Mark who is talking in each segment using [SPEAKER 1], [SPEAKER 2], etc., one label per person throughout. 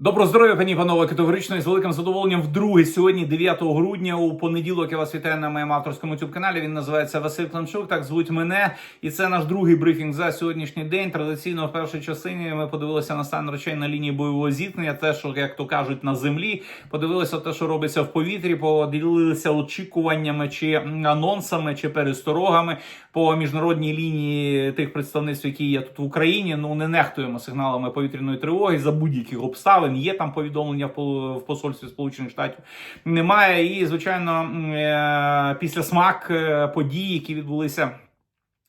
[SPEAKER 1] Доброго здоров'я, пані панове, категорично і з великим задоволенням вдруге сьогодні, 9 грудня, у понеділок я вас вітаю на моєму авторському youtube каналі. Він називається Василь Климчук. Так звуть мене, і це наш другий брифінг за сьогоднішній день. Традиційно в першій частині ми подивилися на стан речей на лінії бойового зіткнення. Те, що як то кажуть, на землі. Подивилися те, що робиться в повітрі. Поділилися очікуваннями чи анонсами, чи пересторогами по міжнародній лінії тих представництв, які є тут в Україні. Ну не нехтуємо сигналами повітряної тривоги за будь-яких обставин. Є там повідомлення в посольстві Сполучених Штатів. Немає. І звичайно, е, після смак е, подій, які відбулися.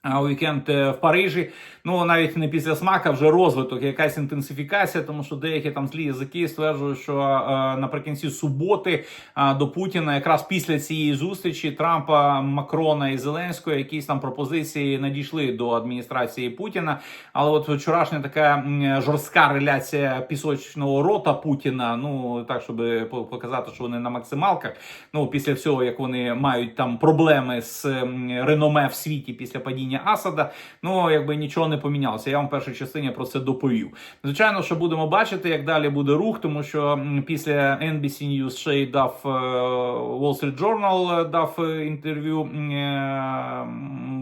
[SPEAKER 1] Вікенд е, в Парижі, ну навіть не після смака, вже розвиток, якась інтенсифікація, тому що деякі там злі язики стверджують, що е, наприкінці суботи е, до Путіна, якраз після цієї зустрічі Трампа, Макрона і Зеленського, якісь там пропозиції надійшли до адміністрації Путіна. Але от вчорашня така жорстка реляція пісочного рота Путіна, ну так, щоб показати, що вони на максималках. Ну після всього, як вони мають там проблеми з реноме в світі після падіння Асада, ну якби нічого не помінялося. Я вам в першій частині про це доповів. Звичайно, що будемо бачити, як далі буде рух, тому що після NBC News ще й дав е, Wall Street Journal е, дав е, інтерв'ю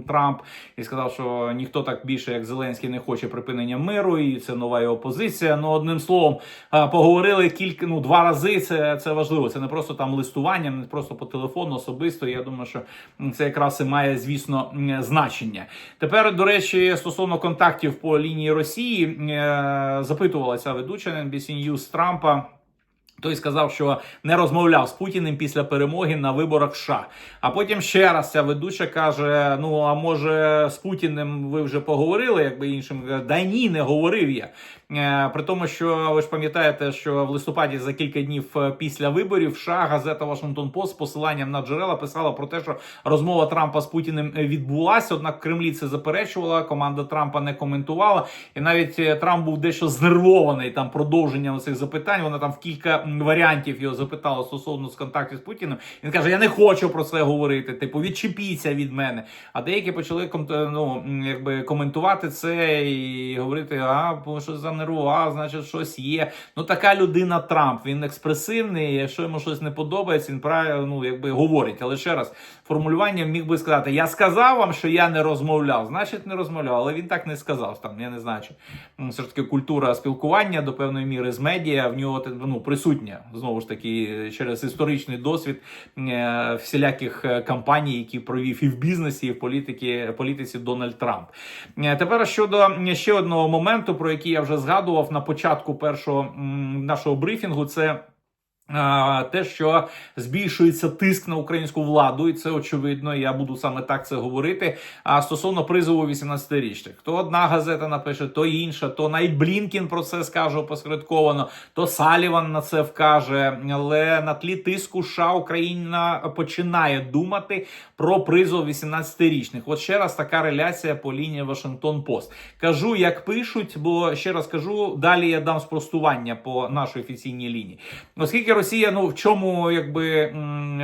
[SPEAKER 1] Трамп і сказав, що ніхто так більше, як Зеленський, не хоче припинення миру, і це нова його позиція. Ну одним словом, поговорили кілька ну два рази. Це, це важливо. Це не просто там листування, не просто по телефону особисто. Я думаю, що це якраз і має, звісно, м, значення. Тепер, до речі, стосовно контактів по лінії Росії, е, запитувалася ведуча NBC News Трампа. Той сказав, що не розмовляв з Путіним після перемоги на виборах США. А потім ще раз ця ведуча каже: Ну а може з Путіним ви вже поговорили, якби іншим да ні, не говорив я. Е, При тому, що ви ж пам'ятаєте, що в листопаді за кілька днів е, після виборів США газета Вашингтон Пост з посиланням на джерела писала про те, що розмова Трампа з Путіним е, відбулася. Однак Кремлі це заперечувала. Команда Трампа не коментувала. І навіть Трамп був дещо знервований там продовженням цих запитань. Вона там в кілька варіантів його запитала стосовно з контактів з Путіним. Він каже: Я не хочу про це говорити. Типу, відчепіться від мене. А деякі почали ну, якби коментувати це і говорити: а бо що занервував, значить, щось є. Ну така людина Трамп. Він експресивний. Якщо йому щось не подобається, він правильно ну, якби говорить. Але ще раз, формулювання міг би сказати: Я сказав вам, що я не розмовляв. Значить, не розмовляв, але він так не сказав. Там я не знаю, чи все ж таки культура спілкування до певної міри з медіа в нього ну, присутня знову ж таки через історичний досвід е, всіляких е, кампаній, які провів і в бізнесі, і в політики, політиці Дональд Трамп. Е, Тепер щодо ще одного моменту, про який я вже згадував на початку першого нашого брифінгу, це. Те, що збільшується тиск на українську владу, і це очевидно. Я буду саме так це говорити. А стосовно призову 18-річних, то одна газета напише, то інша, то навіть Блінкін про це скаже опосередковано, то Саліван на це вкаже. Але на тлі тиску США Україна починає думати про призов 18-річних. От ще раз така реляція по лінії Вашингтон Пост. Кажу, як пишуть, бо ще раз кажу, далі я дам спростування по нашій офіційній лінії. Оскільки Росія, ну в чому якби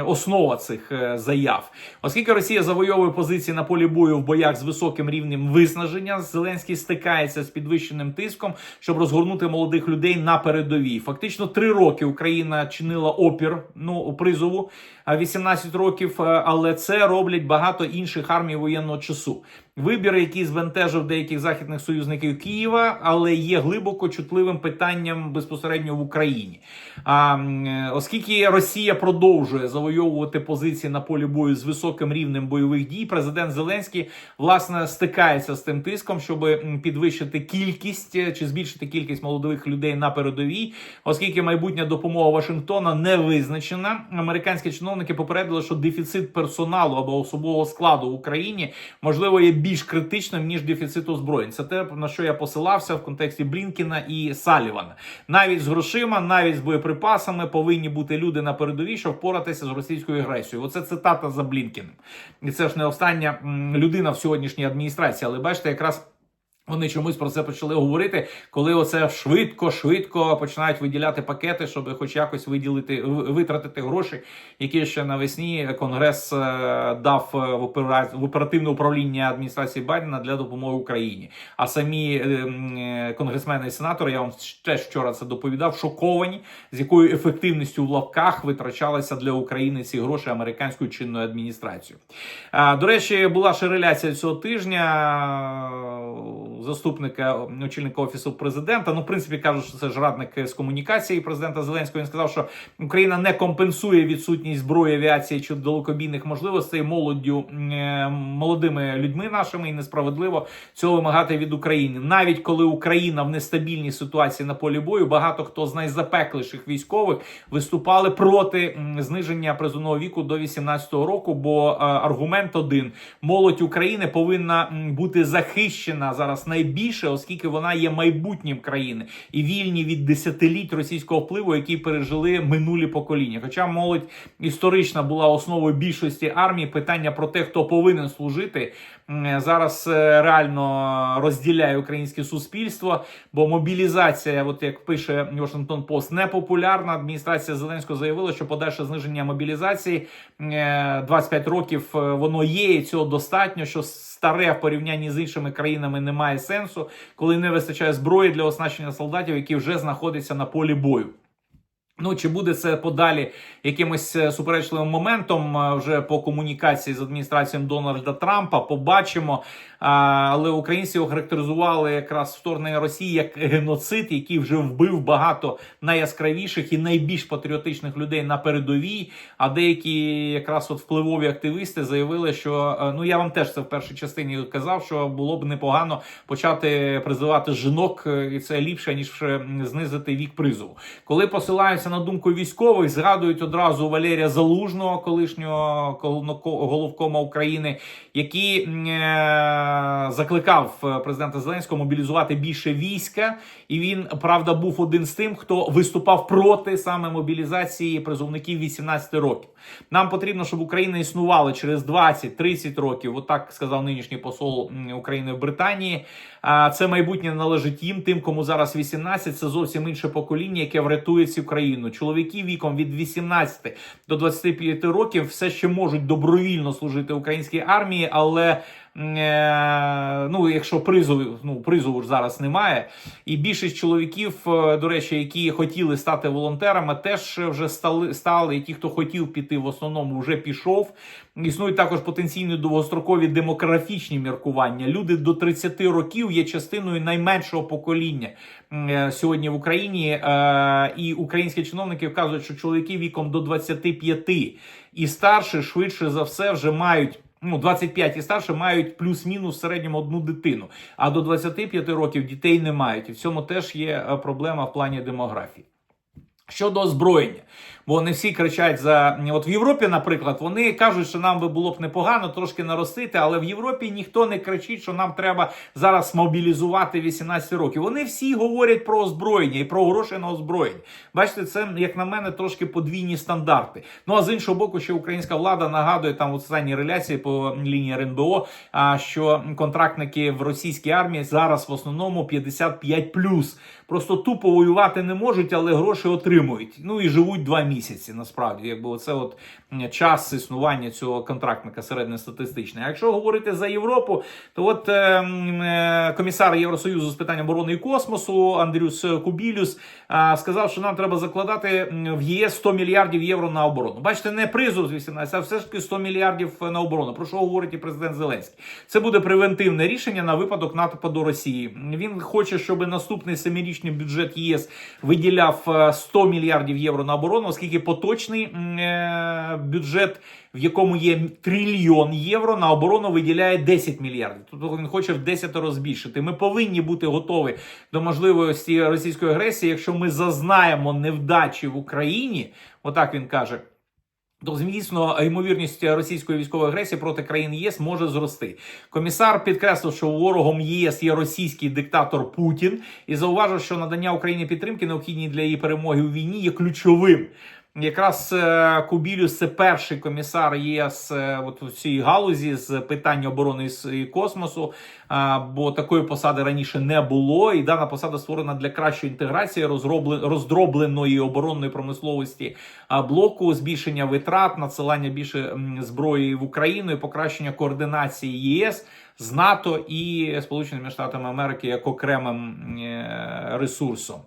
[SPEAKER 1] основа цих е, заяв, оскільки Росія завойовує позиції на полі бою в боях з високим рівнем виснаження, Зеленський стикається з підвищеним тиском, щоб розгорнути молодих людей на передовій. Фактично три роки Україна чинила опір ну призову 18 років, е, але це роблять багато інших армій воєнного часу. Вибір, який збентежив деяких західних союзників Києва, але є глибоко чутливим питанням безпосередньо в Україні. А оскільки Росія продовжує завойовувати позиції на полі бою з високим рівнем бойових дій, президент Зеленський власне стикається з тим тиском, щоб підвищити кількість е, чи збільшити кількість молодих людей на передовій, оскільки майбутня допомога Вашингтона не визначена. Американські чиновники попередили, що дефіцит персоналу або особового складу в Україні можливо є більш критичним ніж дефіцит озброєнь. Це те на що я посилався в контексті Блінкіна і Салівана. Навіть з грошима, навіть з боєприпасами повинні бути люди на передовій, щоб впоратися з російською агресією. Оце цитата за Блінкіним. І це ж не остання людина в сьогоднішній адміністрації, але бачите, якраз. Вони чомусь про це почали говорити, коли оце швидко, швидко починають виділяти пакети, щоб хоч якось виділити витратити гроші, які ще навесні Конгрес е, дав е, в оперативне управління адміністрації Байдена для допомоги Україні. А самі е, конгресмени і сенатори, я вам теж вчора це доповідав, шоковані, з якою ефективністю в лапках витрачалися для України ці гроші американською чинною адміністрацією. До речі, була ще реляція цього тижня заступника очільника офісу президента. Ну, в принципі, кажуть, що це радник з комунікації президента Зеленського. Він сказав, що Україна не компенсує відсутність зброї авіації чи далекобійних можливостей молоддю е, молодими людьми нашими і несправедливо цього вимагати від України. Навіть коли Україна в нестабільній ситуації на полі бою, багато хто з найзапекліших військових виступали проти зниження призовного віку до 18 року. Бо е, аргумент один: молодь України повинна бути захищена зараз найбільше, оскільки вона є майбутнім країни і вільні від десятиліть російського впливу, які пережили минулі покоління. Хоча молодь історична була основою більшості армії, питання про те, хто повинен служити, зараз е, реально розділяє українське суспільство, бо мобілізація, от як пише Washington Post, не популярна. Адміністрація Зеленського заявила, що подальше зниження мобілізації е, 25 років е, воно є, і цього достатньо. Що старе в порівнянні з іншими країнами не має сенсу, коли не вистачає зброї для оснащення солдатів, які вже знаходяться на полі бою. Ну, чи буде це подалі якимось е, суперечливим моментом е, вже по комунікації з адміністрацією Дональда Трампа? Побачимо. Але українці охарактеризували якраз вторгнення Росії як геноцид, який вже вбив багато найяскравіших і найбільш патріотичних людей на передовій. А деякі якраз от впливові активісти заявили, що е, ну я вам теж це в першій частині казав, що було б непогано почати призивати жінок, і це ліпше ніж знизити вік призову. Коли посилаються на думку військових, згадують одразу Валерія Залужного, колишнього головкома України, який е, закликав е, президента Зеленського мобілізувати більше війська, і він правда був один з тим, хто виступав проти саме мобілізації призовників 18 років. Нам потрібно, щоб Україна існувала через 20-30 років. Отак сказав нинішній посол України в Британії. Це майбутнє належить їм, тим, кому зараз 18, це зовсім інше покоління, яке врятує цю країну. Чоловіки віком від 18 до 25 років все ще можуть добровільно служити українській армії, але ну, якщо призову, ну, призову ж зараз немає, і більшість чоловіків, е, до речі, які хотіли стати волонтерами, теж вже стали стали. І ті, хто хотів піти, в основному вже пішов. Існують також потенційні довгострокові демографічні міркування. Люди до 30 років є частиною найменшого покоління е, сьогодні в Україні. Е, І українські чиновники вказують, що чоловіки віком до 25 і старше швидше за все вже мають. Ну, 25 і старше мають плюс-мінус в середньому одну дитину, а до 25 років дітей не мають. І в цьому теж є е, проблема в плані демографії. Щодо озброєння, бо не всі кричать за от в Європі, наприклад, вони кажуть, що нам би було б непогано трошки наростити, але в Європі ніхто не кричить, що нам треба зараз мобілізувати 18 років. Вони всі говорять про озброєння і про гроші на озброєння. Бачите, це як на мене трошки подвійні стандарти. Ну а з іншого боку, ще українська влада нагадує там у останній реляції по лінії РНБО, що контрактники в російській армії зараз в основному 55+. Просто тупо воювати не можуть, але гроші отримують. Ну і живуть два місяці. Насправді, якби оце от час існування цього контрактника середньостатистичний. Якщо говорити за Європу, то от е, е, комісар Євросоюзу з питань оборони і космосу Андрюс Кубілюс сказав, що нам треба закладати в ЄС 100 мільярдів євро на оборону. Бачите, не призов з 18, а все ж таки 100 мільярдів на оборону. Про що говорить і президент Зеленський? Це буде превентивне рішення на випадок нападу Росії. Він хоче, щоб наступний семирічний бюджет ЄС виділяв е, 100 мільярдів євро на оборону, оскільки поточний е, бюджет, в якому є трильйон євро, на оборону виділяє 10 мільярдів. Тобто він хоче в 10 разів збільшити. Ми повинні бути готові до можливості російської агресії, якщо ми зазнаємо невдачі в Україні. Отак він каже. То, звісно, ймовірність російської військової агресії проти країн ЄС може зрости. Комісар підкреслив, що ворогом ЄС є російський диктатор Путін, і зауважив, що надання Україні підтримки, необхідні для її перемоги у війні, є ключовим. Якраз е, Кубілюс це перший комісар ЄС е, от у цій галузі з питань оборони і космосу, а, бо такої посади раніше не було. І дана посада створена для кращої інтеграції роздробленої оборонної промисловості блоку, збільшення витрат, надсилання більше зброї в Україну і покращення координації ЄС з НАТО і Сполученими Штатами Америки як окремим е, ресурсом.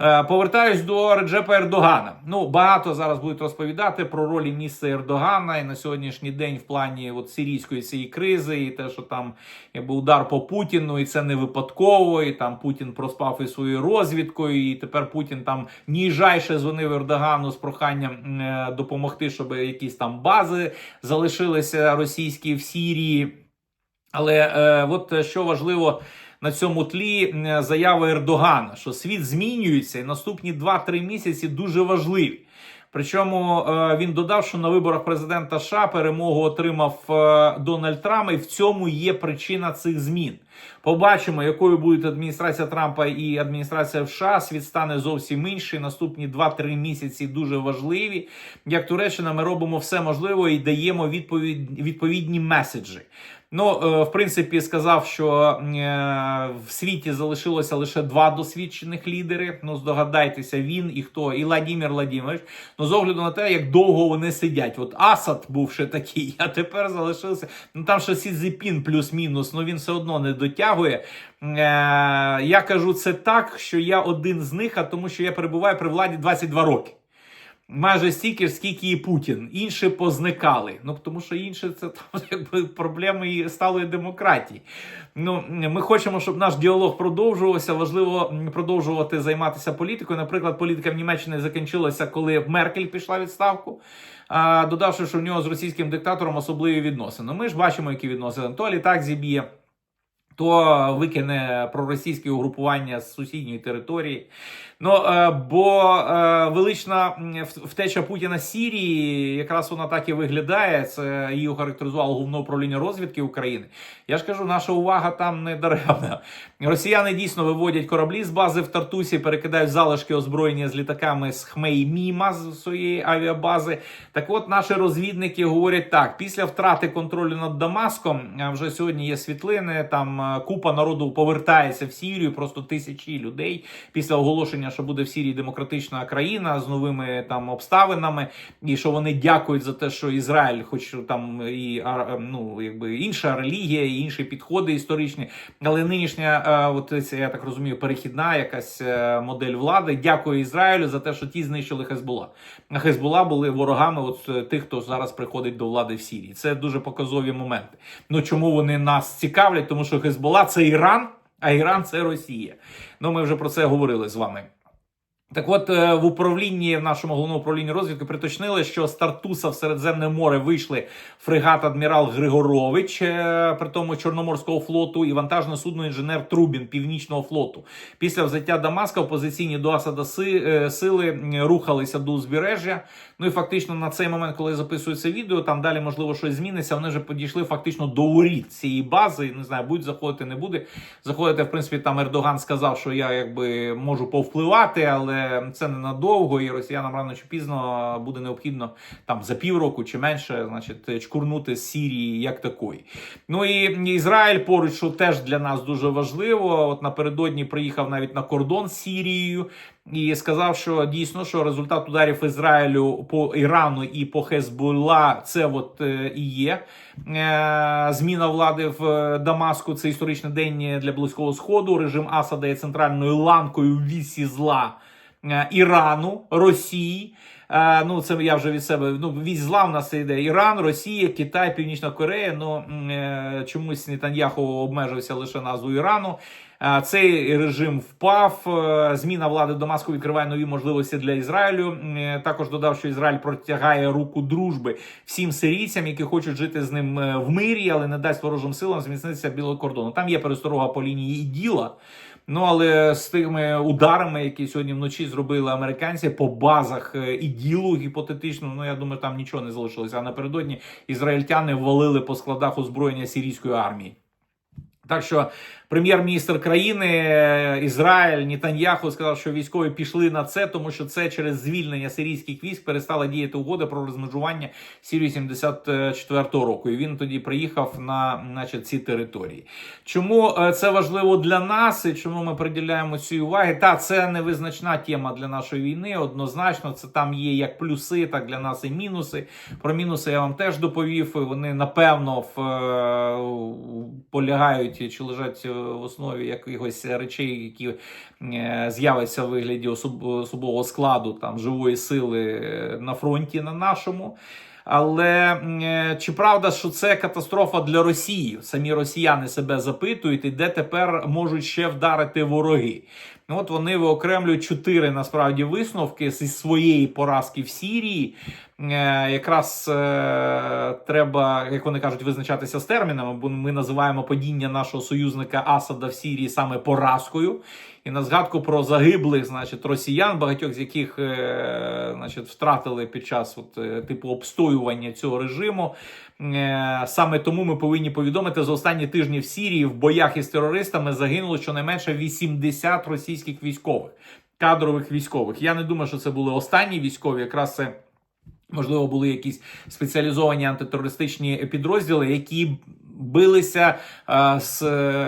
[SPEAKER 1] Е, Повертаюсь до Реджепа Ердогана. Ну багато зараз будуть розповідати про роль і місце Ердогана і на сьогоднішній день в плані от сирійської цієї кризи, і те, що там якби удар по Путіну, і це не випадково. І там Путін проспав і своєю розвідкою, і тепер Путін там ніжайше дзвонив Ердогану з проханням е, допомогти, щоб якісь там бази залишилися російські в Сірії. Але е, от е, що важливо на цьому тлі заява Ердогана, що світ змінюється, і наступні 2-3 місяці дуже важливі. Причому е, він додав, що на виборах президента США перемогу отримав е, Дональд Трамп, і в цьому є причина цих змін. Побачимо, якою буде адміністрація Трампа і адміністрація США. Світ стане зовсім інший. Наступні 2-3 місяці дуже важливі. Як Туреччина, ми робимо все можливе і даємо відповідь, відповідні меседжі. Ну, е, в принципі, сказав, що е, в світі залишилося лише два досвідчених лідери. Ну, здогадайтеся, він і хто, і Владимир Владимирович. Ну, з огляду на те, як довго вони сидять. От Асад був ще такий, а тепер залишився. Ну там ще Сі Цзіпін плюс-мінус, ну він все одно не дотягує. Е, я кажу це так, що я один з них, а тому що я перебуваю при владі 22 роки. Майже стільки ж, скільки і Путін. Інші позникали. Ну тому що інші це там якби проблеми і сталої демократії. Ну ми хочемо, щоб наш діалог продовжувався. Важливо продовжувати займатися політикою. Наприклад, політика в Німеччині закінчилася, коли Меркель пішла відставку. Додавши, що в нього з російським диктатором особливі відносини. Ми ж бачимо, які відносини. То літак зіб'є, то викине проросійське угрупування з сусідньої території. Ну е, бо е, велична втеча Путіна Сірії, якраз вона так і виглядає. Це її охарактеризувало головне управління розвідки України. Я ж кажу, наша увага там не даремна. Росіяни дійсно виводять кораблі з бази в Тартусі, перекидають залишки озброєння з літаками з Хмей Міма з своєї авіабази. Так от наші розвідники говорять так: після втрати контролю над Дамаском, вже сьогодні є світлини. Там е, купа народу повертається в Сірію, просто тисячі людей після оголошення, що буде в Сірії демократична країна з новими там обставинами, і що вони дякують за те, що Ізраїль, хоч там і ну якби інша релігія, і інші підходи історичні, але нинішня, е, от це я так розумію, перехідна якась е, модель влади. Дякує Ізраїлю за те, що ті знищили Хезбула. Хезбула були ворогами от тих, хто зараз приходить до влади в Сірії. Це дуже показові моменти. Ну чому вони нас цікавлять? Тому що Хезбула це Іран, а Іран це Росія. Ну ми вже про це говорили з вами. Так от е, в управлінні в нашому головному управлінні розвідки приточнили, що з Тартуса в Середземне море вийшли фрегат адмірал Григорович, е, при тому Чорноморського флоту, і вантажне судно інженер Трубін Північного флоту. Після взяття Дамаска опозиційні до Асада е, сили рухалися до узбережжя. Ну і фактично на цей момент, коли записується відео, там далі можливо щось зміниться. Вони вже підійшли фактично до воріт цієї бази. Не знаю, будуть заходити, не буде. Заходити, в принципі, там Ердоган сказав, що я якби можу повпливати, але це ненадовго, і росіянам рано чи пізно буде необхідно там за півроку чи менше, значить, чкурнути з Сірії як такої. Ну і Ізраїль поруч, що теж для нас дуже важливо. От напередодні приїхав навіть на кордон з Сірією. І сказав, що дійсно що результат ударів Ізраїлю по Ірану і по Хезбулла це от е, і є е, зміна влади в е, Дамаску. Це історичний день для близького сходу. Режим Асада є центральною ланкою вісі зла е, Ірану, Росії. Е, ну, це я вже від себе. Ну, вісь зла в нас йде Іран, Росія, Китай, Північна Корея. Ну чомусь Нетаньяху обмежився лише назвою Ірану. Цей режим впав. Е, Зміна влади в Дамаску відкриває нові можливості для Ізраїлю. Е, Також додав, що Ізраїль протягає руку дружби всім сирійцям, які хочуть жити з ним е, в мирі, але не дасть ворожим силам зміцнитися білого кордону. Там є пересторога по лінії і діла. Ну але з тими ударами, які сьогодні вночі зробили американці по базах е, і ділу гіпотетично, ну я думаю, там нічого не залишилося. А напередодні ізраїльтяни ввалили по складах озброєння сирійської армії. Так що Прем'єр-міністр країни е, Ізраїль Нітаньяху сказав, що військові пішли на це, тому що це через звільнення сирійських військ перестала діяти угода про розмежування Сірії 74-го року. І він тоді приїхав на значить, ці території. Чому е, це важливо для нас і чому ми приділяємо цій уваги? Та це невизначна тема для нашої війни. Однозначно, це там є як плюси, так для нас і мінуси. Про мінуси я вам теж доповів. Вони напевно в, е, полягають чи лежать в основі якихось речей, які е, з'являться в вигляді особ- особового складу там живої сили е, на фронті на нашому. Але е, чи правда, що це катастрофа для Росії? Самі росіяни себе запитують, і де тепер можуть ще вдарити вороги? Ну, От вони виокремлюють чотири насправді висновки зі своєї поразки в Сірії. Е, якраз е, треба, як вони кажуть, визначатися з термінами, бо ми називаємо падіння нашого союзника Асада в Сірії саме поразкою. І на згадку про загиблих, значить, росіян, багатьох з яких е, значить, втратили під час от, е, типу обстоювання цього режиму. Е, Саме тому ми повинні повідомити за останні тижні в Сірії в боях із терористами загинуло щонайменше 80 російських військових, кадрових військових. Я не думаю, що це були останні військові. Якраз це. Можливо, були якісь спеціалізовані антитерористичні підрозділи, які билися е, з,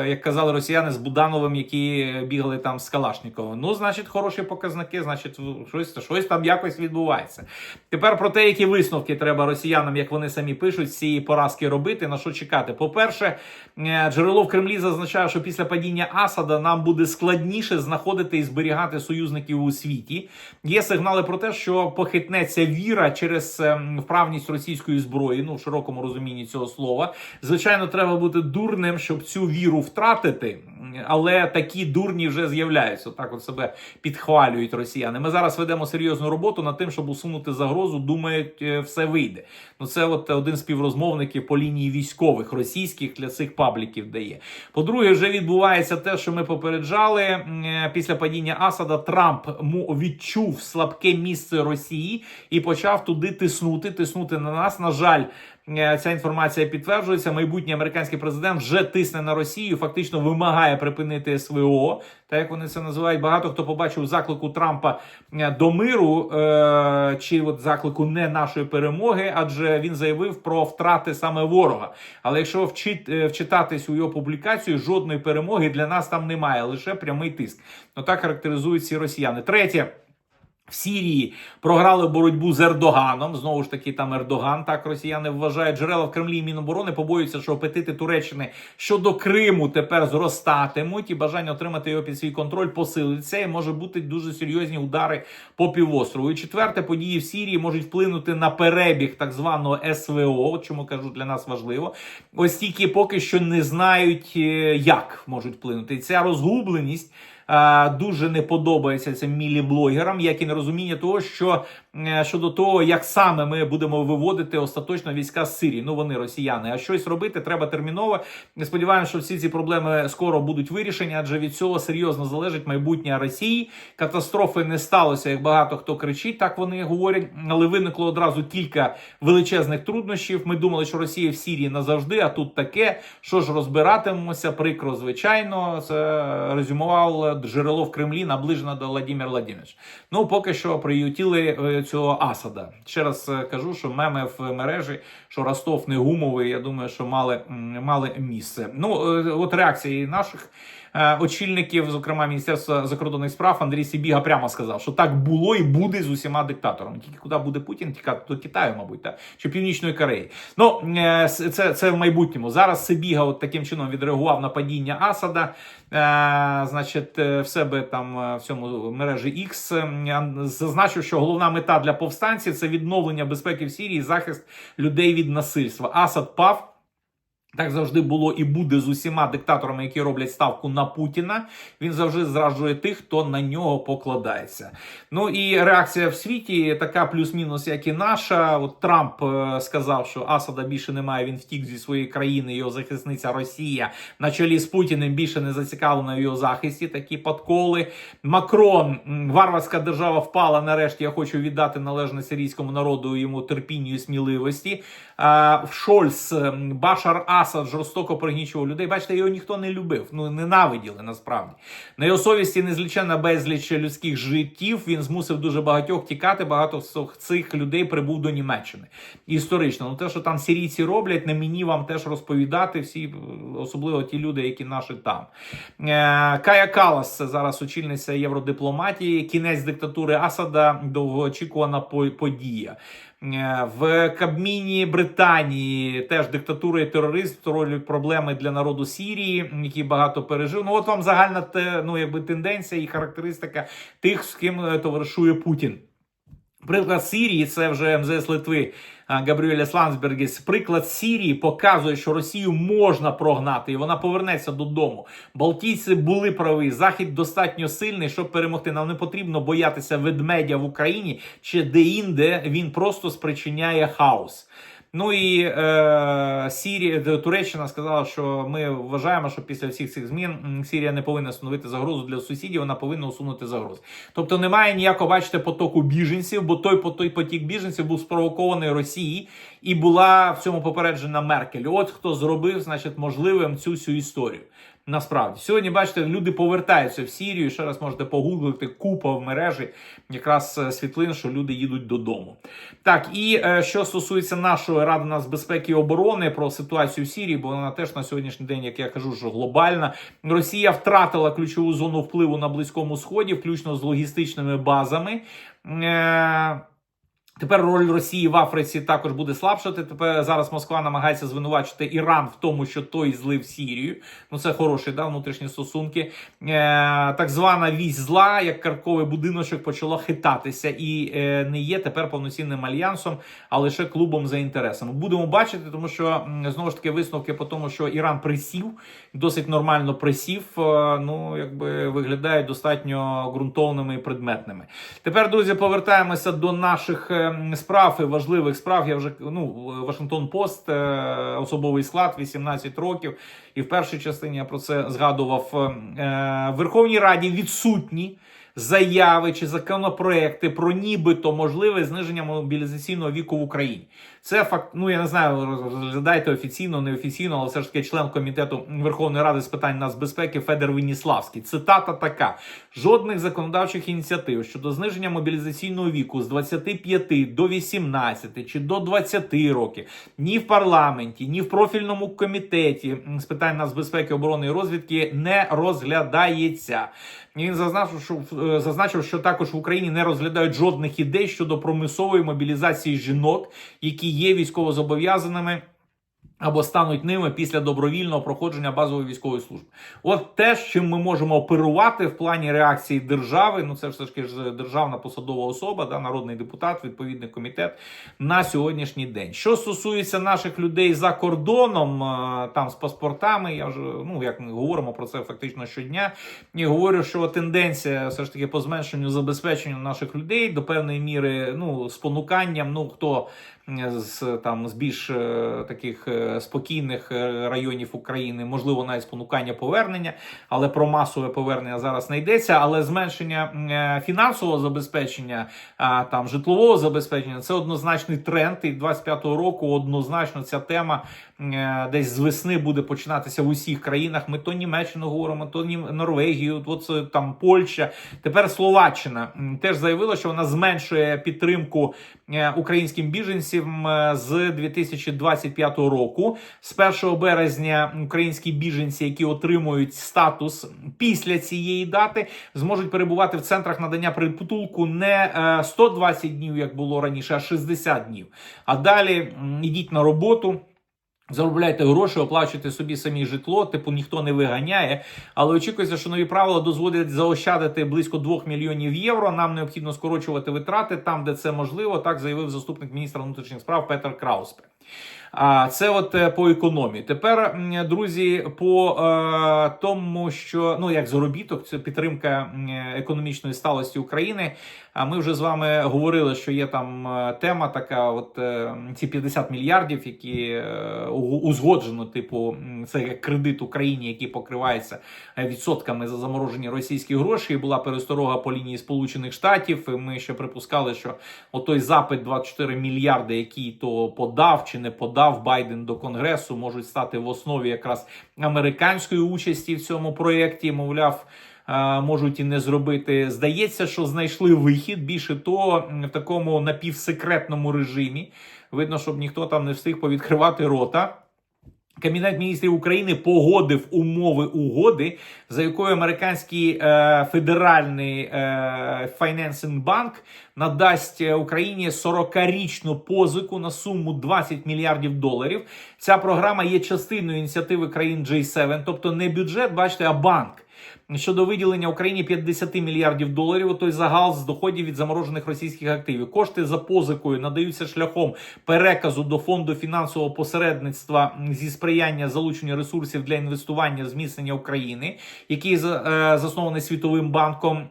[SPEAKER 1] як казали росіяни, з Будановим, які бігали там з Калашніковим. Ну, значить, хороші показники, значить, щось, щось там якось відбувається. Тепер про те, які висновки треба росіянам, як вони самі пишуть, з цієї поразки робити, на що чекати. По-перше, е, джерело в Кремлі зазначає, що після падіння Асада нам буде складніше знаходити і зберігати союзників у світі. Є сигнали про те, що похитнеться віра через ем, вправність російської зброї, ну в широкому розумінні цього слова. Звичайно, треба бути дурним, щоб цю віру втратити, але такі дурні вже з'являються. Так от себе підхвалюють росіяни. Ми зараз ведемо серйозну роботу над тим, щоб усунути загрозу. Думають, е, все вийде. Ну це от один співрозмовників по лінії військових російських для цих пабліків дає. По-друге, вже відбувається те, що ми попереджали е, після падіння Асада. Трамп відчув слабке місце Росії і почав туди тиснути, тиснути на нас. На жаль. Е, Ця інформація підтверджується. Майбутній американський президент вже тисне на Росію, фактично вимагає припинити СВО. Так як вони це називають. Багато хто побачив заклику Трампа е, до миру е- чи от заклику не нашої перемоги, адже він заявив про втрати саме ворога. Але якщо вчит, вчитатись у його публікацію, жодної перемоги для нас там немає, лише прямий тиск. Ну так характеризують ці росіяни. Третє. В Сірії програли боротьбу з Ердоганом. Знову ж таки, там Ердоган, так росіяни вважають. Джерела в Кремлі і Міноборони побоюються, що апетити Туреччини щодо Криму тепер зростатимуть, і бажання отримати його під свій контроль посилиться. І може бути дуже серйозні удари по півострову. І четверте, події в Сірії можуть вплинути на перебіг так званого СВО. Чому кажу для нас важливо. Ось тільки поки що не знають, е, як можуть вплинути. Ця розгубленість. Е, Дуже не подобається цим мілі-блогерам, як і нерозуміння того, що щодо того, як саме ми будемо виводити остаточно війська з Сирії. Ну вони росіяни. А щось робити треба терміново. Сподіваємося, що всі ці проблеми скоро будуть вирішені, адже від цього серйозно залежить майбутнє Росії. Катастрофи не сталося, як багато хто кричить. Так вони говорять, але виникло одразу кілька величезних труднощів. Ми думали, що Росія в Сирії назавжди, а тут таке. Що ж розбиратимемося? Прикро, звичайно, це резюмував джерело в Кремлі, наближено до Владимир Владимирович. Ну поки що приютіли е, цього Асада. Ще раз е, кажу, що меми в мережі, що Ростов не гумовий. Я думаю, що мали, мали місце. Ну е, от реакції наших. е, Очільників, зокрема Міністерства закордонних справ, Андрій Сібіга прямо сказав, що так було і буде з усіма диктаторами. Тільки куди буде Путін, тікати до Китаю, мабуть, та чи Північної Кореї. Ну це, це в майбутньому. Зараз Сибіга от таким чином відреагував на падіння Асада. Е, значить, е, в себе там е, в цьому мережі X зазначив, що головна мета для повстанців це відновлення безпеки в Сірії, захист людей від насильства. Асад пав. Так завжди було і буде з усіма диктаторами, які роблять ставку на Путіна. Він завжди зраджує тих, хто на нього покладається. Ну і реакція в світі така плюс-мінус, як і наша. От Трамп е, сказав, що Асада більше немає. Він втік зі своєї країни. Його захисниця Росія на чолі з Путіним більше не зацікавлена в його захисті. Такі подколи. Макрон, варварська держава впала. Нарешті я хочу віддати належне сирійському народу йому терпінню і сміливості. А, Шольц Башар Асад Асад жорстоко пригнічував людей. Бачите, його ніхто не любив. Ну ненавиділи насправді. На його совісті незліченна безліч людських життів. Він змусив дуже багатьох тікати. Багато цих людей прибув до Німеччини. Історично, ну те, що там сирійці роблять, не мені вам теж розповідати. Всі, особливо ті люди, які наші там. Е, Кая Калас, це зараз очільниця євродипломатії. Кінець диктатури Асада довгоочікувана по- подія. Е, В Кабміні Британії теж диктатура і тероризм створюють проблеми для народу Сірії, який багато пережив. Ну от вам загальна те, ну, якби тенденція і характеристика тих, з ким е, товаришує Путін. Приклад Сирії, це вже МЗС Литви Габріеля Слансбергіс. Приклад Сірії показує, що Росію можна прогнати, і вона повернеться додому. Балтійці були праві. Захід достатньо сильний, щоб перемогти. Нам не потрібно боятися ведмедя в Україні чи де-інде він просто спричиняє хаос. Ну і е, Сірія, Туреччина сказала, що ми вважаємо, що після всіх цих змін Сірія не повинна становити загрозу для сусідів, вона повинна усунути загрози. Тобто немає ніякого, бачите, потоку біженців, бо той той потік біженців був спровокований Росії і була в цьому попереджена Меркель. От хто зробив, значить, можливим цю всю історію. Насправді сьогодні бачите, люди повертаються в Сірію. Ще раз можете погуглити купа в мережі, якраз е, світлин, що люди їдуть додому. Так, і е, що стосується нашої ради нацбезпеки і оборони про ситуацію в Сірії, бо вона теж на сьогоднішній день, як я кажу, що глобальна. Росія втратила ключову зону впливу на близькому сході, включно з логістичними базами. Тепер роль Росії в Африці також буде слабшати. Тепер зараз Москва намагається звинувачити Іран в тому, що той злив Сірію. Ну це хороші да, внутрішні стосунки. Е, так звана вісь зла, як карковий будиночок, почала хитатися і е, не є тепер повноцінним альянсом, а лише клубом за інтересами. Будемо бачити, тому що знову ж таки висновки по тому, що Іран присів, досить нормально присів. е, ну якби виглядають достатньо ґрунтовними і предметними. Тепер, друзі, повертаємося до наших е, справ важливих справ. Я вже ну Вашингтон Пост, е, особовий склад, 18 років. І в першій частині я про це згадував. Е, В Верховній Раді відсутні заяви чи законопроекти про нібито можливе зниження мобілізаційного віку в Україні. Це факт, ну я не знаю, розглядайте офіційно, неофіційно, але все ж таки член комітету Верховної Ради з питань нацбезпеки Федор Веніславський. Цитата така: жодних законодавчих ініціатив щодо зниження мобілізаційного віку з 25 до 18 чи до 20 років ні в парламенті, ні в профільному комітеті з питань нацбезпеки, оборони і розвідки не розглядається. Він зазначив, що е, зазначив, що також в Україні не розглядають жодних ідей щодо промислової мобілізації жінок, які є військовозобов'язаними. Або стануть ними після добровільного проходження базової військової служби. От те, з чим ми можемо оперувати в плані реакції держави. Ну це все ж таки ж державна посадова особа, да, народний депутат, відповідний комітет на сьогоднішній день. Що стосується наших людей за кордоном, е, там з паспортами, я вже ну як ми говоримо про це фактично щодня. І говорю, що тенденція все ж таки по зменшенню забезпеченню наших людей до певної міри, ну спонуканням, ну хто з там з більш е, таких е, спокійних е, районів України, можливо, навіть спонукання повернення, але про масове повернення зараз не йдеться. Але зменшення е, фінансового забезпечення, там житлового забезпечення це однозначний тренд. І 25-го року однозначно ця тема е, десь з весни буде починатися в усіх країнах. Ми то Німеччину говоримо, то Норвегію, от це там Польща. Тепер Словаччина теж заявила, що вона зменшує підтримку е, українським біженцям е, з 2025 року. З 1 березня українські біженці, які отримують статус після цієї дати, зможуть перебувати в центрах надання притулку не е, 120 днів, як було раніше, а 60 днів. А далі м, ідіть на роботу. Заробляйте гроші, оплачуйте собі самі житло, типу ніхто не виганяє. Але очікується, що нові правила дозволять заощадити близько 2 мільйонів євро. Нам необхідно скорочувати витрати там, де це можливо. Так заявив заступник міністра внутрішніх справ Петер Крауспе. А це от е, по економії. Тепер, друзі, по е, тому, що ну як заробіток, це підтримка економічної сталості України. А ми вже з вами говорили, що є там е, тема така: от е, ці 50 мільярдів, які е, узгоджено, типу, це як кредит Україні, який покривається відсотками за заморожені російські гроші. І була пересторога по лінії Сполучених Штатів. І ми ще припускали, що отой запит 24 мільярди, який то подав чи не подав Байден до Конгресу, можуть стати в основі якраз американської участі в цьому проєкті. Мовляв. Можуть і не зробити. Здається, що знайшли вихід. Більше того, в такому напівсекретному режимі. Видно, щоб ніхто там не встиг повідкривати рота. Кабінет міністрів України погодив умови угоди, за якою американський е, федеральний е, банк надасть е, Україні 40-річну позику на суму 20 мільярдів доларів. Ця програма є частиною ініціативи країн J7, тобто не бюджет, бачите, а банк. Щодо виділення Україні 50 мільярдів доларів, той загал з доходів від заморожених російських активів. Кошти за позикою надаються шляхом переказу до фонду фінансового посередництва зі сприяння залученню ресурсів для інвестування в зміцнення України, який е, заснований світовим банком,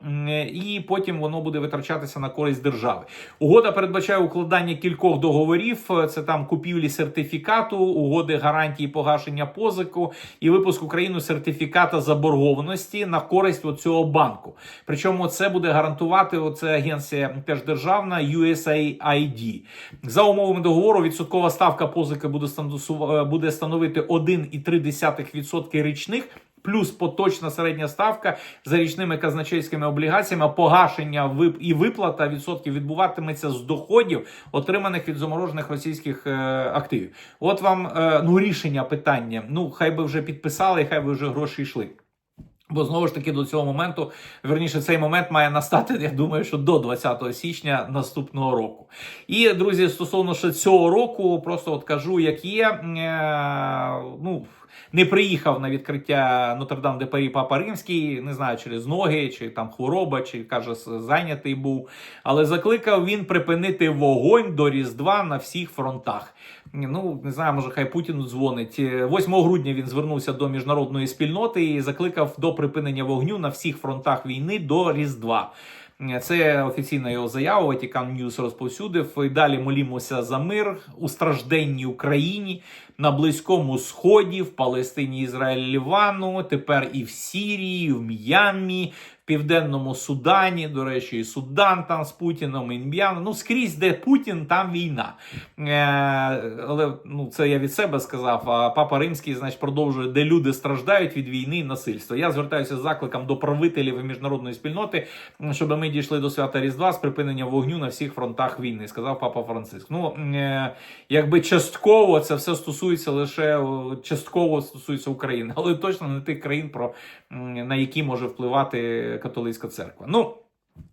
[SPEAKER 1] і потім воно буде витрачатися на користь держави. Угода передбачає укладання кількох договорів. Це там купівлі сертифікату, угоди гарантії погашення позику і випуск Україну сертифіката заборгованості на користь цього банку. Причому це буде гарантувати оце агенція теж державна USAID. За умовами договору відсоткова ставка позики буде е, становити 1,3% річних. Плюс поточна середня ставка за річними казначейськими облігаціями, погашення і виплата відсотків відбуватиметься з доходів, отриманих від заморожених російських е, активів. От вам е, ну рішення питання. Ну хай би вже підписали, хай би вже гроші йшли. Бо знову ж таки до цього моменту, верніше, цей момент має настати, я думаю, що до 20 січня наступного року. І друзі, стосовно ще цього року, просто от кажу, як є. Е, ну не приїхав на відкриття Нотр-Дам де Парі Папа Римський, не знаю, через ноги, чи там хвороба, чи каже, зайнятий був. Але закликав він припинити вогонь до Різдва на всіх фронтах. Ну, не знаю, може, хай Путіну дзвонить. 8 грудня він звернувся до міжнародної спільноти і закликав до припинення вогню на всіх фронтах війни до Різдва. Це офіційна його заява. Ватікан Ньюс розповсюдив. І далі молімося за мир у стражденній Україні, на Близькому Сході, в Палестині, Ізраїлі, Лівану, тепер і в Сірії, і в М'янмі, Південному Судані. До речі, і Судан там з Путіном, і. Ну скрізь, де Путін, там війна. Е, але ну це я від себе сказав. А папа Римський, значить, продовжує, де люди страждають від війни і насильства. Я звертаюся з закликом до правителів і міжнародної спільноти, щоб ми дійшли до свята Різдва з припинення вогню на всіх фронтах війни, сказав папа Франциск. Ну е, якби частково це все стосується лише частково стосується України, але точно не тих країн, про на які може впливати католицька церква. Ну.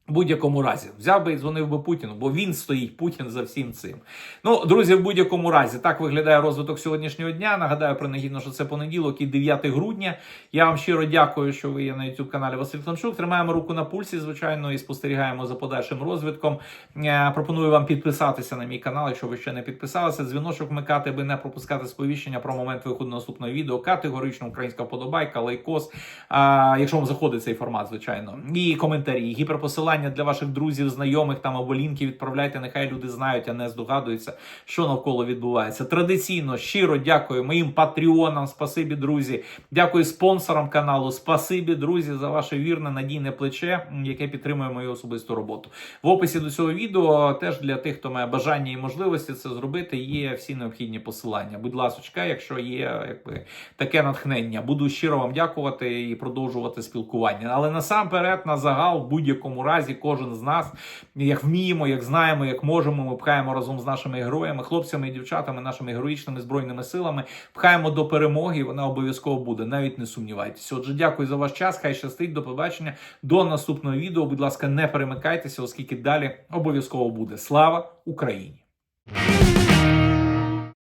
[SPEAKER 1] В будь-якому разі взяв би і дзвонив би Путіну, бо він стоїть Путін за всім цим. Ну, друзі, в будь-якому разі так виглядає розвиток сьогоднішнього дня. Нагадаю принагідно, що це понеділок і 9 грудня. Я вам щиро дякую, що ви є на youtube каналі Василь Кланчук. Тримаємо руку на пульсі, звичайно, і спостерігаємо за подальшим розвитком. Е, Пропоную вам підписатися на мій канал, якщо ви ще не підписалися. Дзвіночок вмикати, аби не пропускати сповіщення про момент виходу наступного відео. Категорично українська вподобайка, лайкос. А, якщо вам заходить цей формат, звичайно, і коментарі, і гіперпосилання для ваших друзів, знайомих там або лінки відправляйте. Нехай люди знають, а не здогадуються, що навколо відбувається. Традиційно щиро дякую моїм патреонам. Спасибі, друзі. Дякую спонсорам каналу. Спасибі, друзі, за ваше вірне надійне плече, яке підтримує мою особисту роботу. В описі до цього відео теж для тих, хто має бажання і можливості це зробити, є всі необхідні посилання. Будь ласка, якщо є якби таке натхнення, буду щиро вам дякувати і продовжувати спілкування. Але насамперед, на загал, в будь-якому разі, кожен з нас, як вміємо, як знаємо, як можемо, ми пхаємо разом з нашими героями, хлопцями і дівчатами, нашими героїчними збройними силами, пхаємо до перемоги. і Вона обов'язково буде. Навіть не сумнівайтеся. Отже, дякую за ваш час. Хай щастить. До побачення. До наступного відео. Будь ласка, не перемикайтеся, оскільки далі обов'язково буде. Слава Україні!